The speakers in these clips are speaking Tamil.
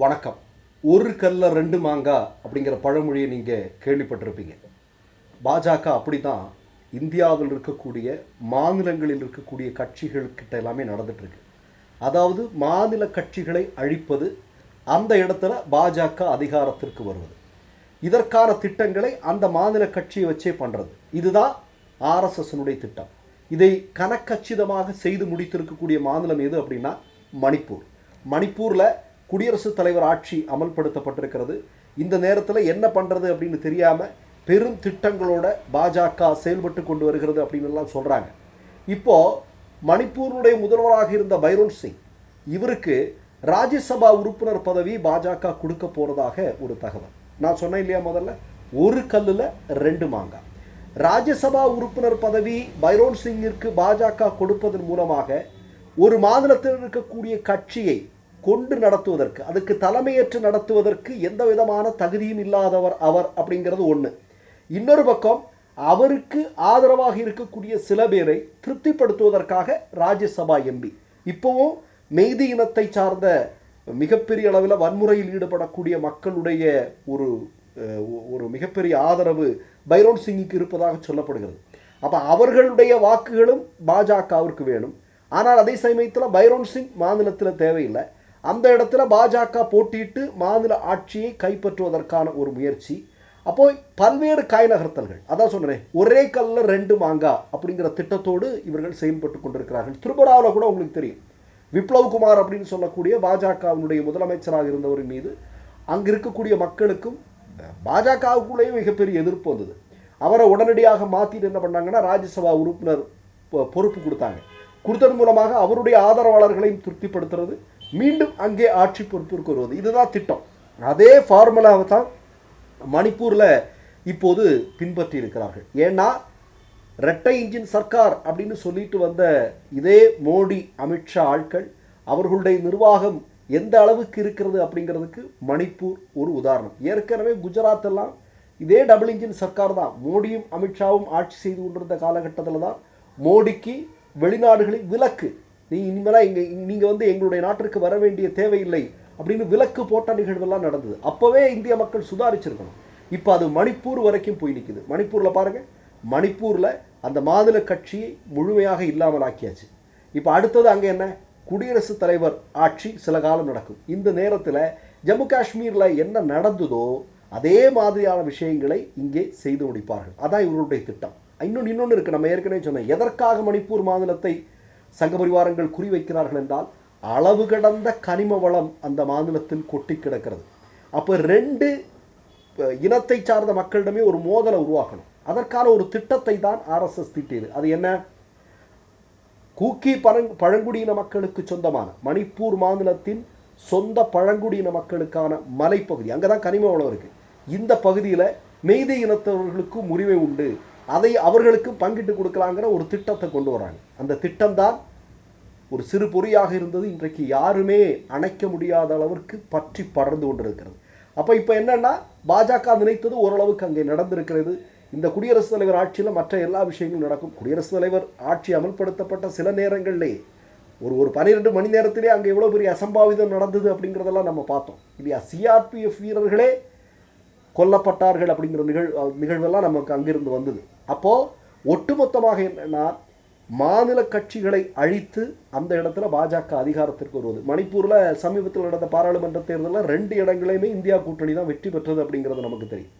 வணக்கம். ஒரு கல்ல ரெண்டு மாங்கா அப்படிங்கிற பழமொழியை நீங்கள் கேள்விப்பட்டிருப்பீங்க. பாஜக அப்படி தான் இந்தியாவில் இருக்கக்கூடிய மாநிலங்களில் இருக்கக்கூடிய கட்சிகள்கிட்ட எல்லாமே நடந்துட்டு அதாவது மாநில கட்சிகளை அழிப்பது அந்த இடத்துல பாஜக அதிகாரத்திற்கு வருவது. இதற்கான திட்டங்களை அந்த மாநில கட்சியை வச்சே பண்ணுறது இதுதான் ஆர்எஸ்எஸ்னுடைய திட்டம். இதை கனக்கச்சிதமாக செய்து முடித்திருக்கக்கூடிய மாநிலம் எது அப்படின்னா மணிப்பூர். மணிப்பூரில் குடியரசுத் தலைவர் ஆட்சி அமல்படுத்தப்பட்டிருக்கிறது. இந்த நேரத்தில் என்ன பண்ணுறது அப்படின்னு தெரியாமல் பெரும் திட்டங்களோட பாஜக செயல்பட்டு கொண்டு வருகிறது அப்படின்னு எல்லாம் சொல்கிறாங்க இப்போது மணிப்பூருடைய முதல்வராக இருந்த பைரோன் சிங் இவருக்கு ராஜ்யசபா உறுப்பினர் பதவி பாஜக கொடுக்க போகிறதாக ஒரு தகவல். நான் சொன்னேன் இல்லையா முதல்ல? ஒரு கல்லில் ரெண்டு மாங்காய் ராஜ்யசபா உறுப்பினர் பதவி பைரோன் சிங்கிற்கு பாஜக கொடுப்பதன் மூலமாக ஒரு மாநிலத்தில் இருக்கக்கூடிய கட்சியை கொண்டு நடத்துவதற்கு அதுக்கு தலைமையேற்று நடத்துவதற்கு எந்த விதமான தகுதியும் இல்லாதவர் அவர் அப்படிங்கிறது ஒன்று இன்னொரு பக்கம் அவருக்கு ஆதரவாக இருக்கக்கூடிய சில பேரை திருப்திப்படுத்துவதற்காக ராஜ்யசபா எம்பி இப்போவும் மெய்தி இனத்தை சார்ந்த மிகப்பெரிய அளவில் வன்முறையில் ஈடுபடக்கூடிய மக்களுடைய ஒரு ஒரு மிகப்பெரிய ஆதரவு பைரோன் சிங்குக்கு இருப்பதாக சொல்லப்படுகிறது. அப்போ அவர்களுடைய வாக்குகளும் பாஜகவிற்கு வேணும். ஆனால் அதே சமயத்தில் பைரோன் சிங் மாநிலத்தில் தேவையில்லை. அந்த இடத்துல பாஜக போட்டியிட்டு மாநில ஆட்சியை கைப்பற்றுவதற்கான ஒரு முயற்சி. அப்போ பல்வேறு காய் நகர்த்தல்கள் அதான் சொன்னேன் ஒரே கல்ல ரெண்டு மாங்கா அப்படிங்கிற திட்டத்தோடு இவர்கள் செயல்பட்டு கொண்டிருக்கிறார்கள். திருபுராவில் கூட உங்களுக்கு தெரியும். விப்ளவ் குமார் அப்படின்னு சொல்லக்கூடிய பாஜகவினுடைய முதலமைச்சராக இருந்தவர் மீது அங்கே இருக்கக்கூடிய மக்களுக்கும் பாஜகவுக்குள்ளேயும் மிகப்பெரிய எதிர்ப்பு வந்தது. அவரை உடனடியாக மாற்றிட்டு என்ன பண்ணாங்கன்னா ராஜ்யசபா உறுப்பினர் பொ- பொறுப்பு கொடுத்தாங்க. கொடுத்தது மூலமாக அவருடைய ஆதரவாளர்களையும் திருப்திப்படுத்துறது. மீண்டும் அங்கே ஆட்சி பொறுப்பிற்கு வருவது. இதுதான் திட்டம். அதே ஃபார்முலாவை தான் மணிப்பூரில் இப்போது பின்பற்றி இருக்கிறார்கள். ஏன்னா ரெட்டை இன்ஜின் சர்க்கார் அப்படின்னு சொல்லிட்டு வந்த இதே மோடி அமித்ஷா ஆட்கள் அவர்களுடைய நிர்வாகம் எந்த அளவுக்கு இருக்கிறது அப்படிங்கிறதுக்கு மணிப்பூர் ஒரு உதாரணம். ஏற்கனவே குஜராத் எல்லாம் இதே டபுள் இன்ஜின் சர்க்கார் தான். மோடியும் அமித்ஷாவும் ஆட்சி செய்து கொண்டிருந்த காலகட்டத்தில் தான் மோடிக்கு வெளிநாடுகளில் விலக்கு நீ இனிமேலாம் இங்கே நீங்கள் வந்து எங்களுடைய நாட்டிற்கு வர வேண்டிய தேவையில்லை அப்படின்னு விலக்கு போட்ட நிகழ்வெல்லாம் நடந்தது. அப்போவே இந்திய மக்கள் சுதாரிச்சிருக்கணும். இப்போ அது மணிப்பூர் வரைக்கும் போய் நிற்குது மணிப்பூரில் பாருங்கள் மணிப்பூரில் அந்த மாநில கட்சியை முழுமையாக இல்லாமல் ஆக்கியாச்சு. இப்போ அடுத்தது அங்கே என்ன? குடியரசுத் தலைவர் ஆட்சி சில காலம் நடக்கும். இந்த நேரத்தில் ஜம்மு காஷ்மீரில் என்ன நடந்ததோ அதே மாதிரியான விஷயங்களை இங்கே செய்து முடிப்பார்கள். அதான் இவர்களுடைய திட்டம். இன்னொன்று இன்னொன்று இருக்குது நம்ம ஏற்கனவே சொன்னேன். எதற்காக மணிப்பூர் மாநிலத்தை சங்க பரிவாரங்கள் குறிவைக்கிறார்கள் என்றால் அளவு கடந்த கனிம வளம் அந்த மாநிலத்தில் கொட்டி கிடக்கிறது. அப்போ ரெண்டு இனத்தை சார்ந்த மக்களிடமே ஒரு மோதலை உருவாக்கணும். அதற்கான ஒரு திட்டத்தை தான் ஆர்எஸ்எஸ் திட்டியது. அது என்ன? கூக்கி பழங் பழங்குடியின மக்களுக்கு சொந்தமான மணிப்பூர் மாநிலத்தின் சொந்த பழங்குடியின மக்களுக்கான மலைப்பகுதி. அங்கே தான் கனிம வளம் இருக்குது இந்த பகுதியில் மெய்தி இனத்தவர்களுக்கும் உரிமை உண்டு. அதை அவர்களுக்கு பங்கிட்டு கொடுக்கலாங்கிற ஒரு திட்டத்தை கொண்டு வராங்க. அந்த திட்டம்தான் ஒரு சிறு பொறியாக இருந்தது. இன்றைக்கு யாருமே அணைக்க முடியாத அளவிற்கு பற்றி படர்ந்து கொண்டிருக்கிறது. அப்போ இப்போ என்னன்னா பாஜக நினைத்தது ஓரளவுக்கு அங்கே நடந்திருக்கிறது. இந்த குடியரசுத் தலைவர் ஆட்சியில் மற்ற எல்லா விஷயங்களும் நடக்கும். குடியரசுத் தலைவர் ஆட்சி அமல்படுத்தப்பட்ட சில நேரங்களிலே ஒரு ஒரு பன்னிரெண்டு மணி நேரத்திலே அங்கே எவ்வளோ பெரிய அசம்பாவிதம் நடந்தது அப்படிங்கிறதெல்லாம் நம்ம பார்த்தோம். இல்லையா சிஆர்பிஎஃப் வீரர்களே கொல்லப்பட்டார்கள் அப்படிங்கிற நிகழ் நிகழ்வெல்லாம் நமக்கு அங்கிருந்து வந்தது. அப்போது ஒட்டுமொத்தமாக என்னென்னா மாநில கட்சிகளை அழித்து அந்த இடத்துல பாஜக அதிகாரத்திற்கு வருவது. மணிப்பூரில் சமீபத்தில் நடந்த பாராளுமன்ற தேர்தலில் ரெண்டு இடங்களையுமே இந்தியா கூட்டணி தான் வெற்றி பெற்றது அப்படிங்கிறது நமக்கு தெரியும்.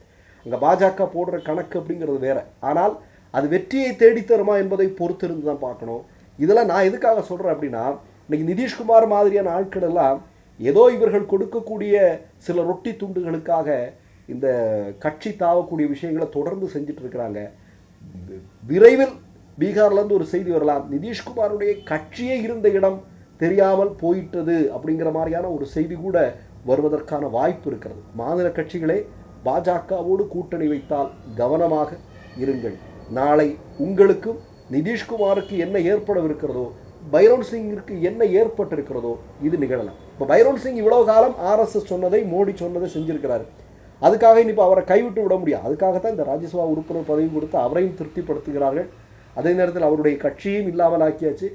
அங்கே பாஜக போடுற கணக்கு அப்படிங்கிறது வேற. ஆனால் அது வெற்றியை தேடித் தருமா என்பதை பொறுத்திருந்து தான் பார்க்கணும். இதெல்லாம் நான் எதுக்காக சொல்கிறேன் அப்படின்னா இன்னைக்கு நிதிஷ்குமார் மாதிரியான ஆட்கள் எல்லாம் ஏதோ இவர்கள் கொடுக்கக்கூடிய சில ரொட்டி துண்டுகளுக்காக இந்த கட்சி தாவக்கூடிய விஷயங்களை தொடர்ந்து செஞ்சுட்டு இருக்கிறாங்க. விரைவில் பீகார்லேருந்து ஒரு செய்தி வரலாம். நிதிஷ்குமாருடைய கட்சியே இருந்த இடம் தெரியாமல் போயிட்டது அப்படிங்கிற மாதிரியான ஒரு செய்தி கூட வருவதற்கான வாய்ப்பு இருக்கிறது. மாநில கட்சிகளே பாஜகவோடு கூட்டணி வைத்தால் கவனமாக இருங்கள். நாளை உங்களுக்கும் நிதிஷ்குமாருக்கு என்ன ஏற்படவிருக்கிறதோ பைரோன் சிங்கிற்கு என்ன ஏற்பட்டிருக்கிறதோ இது நிகழலாம். இப்போ பைரோன் சிங் இவ்வளோ காலம் ஆர்எஸ்எஸ் சொன்னதை மோடி சொன்னதை செஞ்சிருக்கிறாரு. அதுக்காக இனி இப்போ அவரை கைவிட்டு விட முடியாது. அதுக்காகத்தான் இந்த ராஜ்யசபா உறுப்பினர் பதவி கொடுத்து அவரையும் திருப்திப்படுத்துகிறார்கள். அதே நேரத்தில் அவருடைய கட்சியும் இல்லாமல் ஆக்கியாச்சு.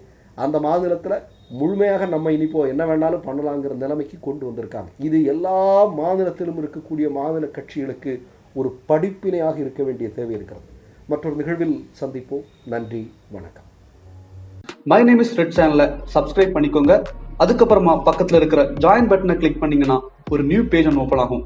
அந்த மாநிலத்தில் முழுமையாக நம்ம இனிப்போ என்ன வேணாலும் பண்ணலாங்கிற நிலைமைக்கு கொண்டு வந்திருக்காங்க. இது எல்லா மாநிலத்திலும் இருக்கக்கூடிய மாநில கட்சிகளுக்கு ஒரு படிப்பினையாக இருக்க வேண்டிய தேவை இருக்கிறது. மற்றொரு நிகழ்வில் சந்திப்போம். நன்றி வணக்கம். மை நேம் இஸ் ரெட் சேனலை சப்ஸ்கிரைப் பண்ணிக்கோங்க. அதுக்கப்புறமா பக்கத்தில் இருக்கிற ஜாயின் பட்டனை கிளிக் பண்ணிங்கன்னா ஒரு நியூ பேஜ் ஒன்று ஓப்பன் ஆகும்.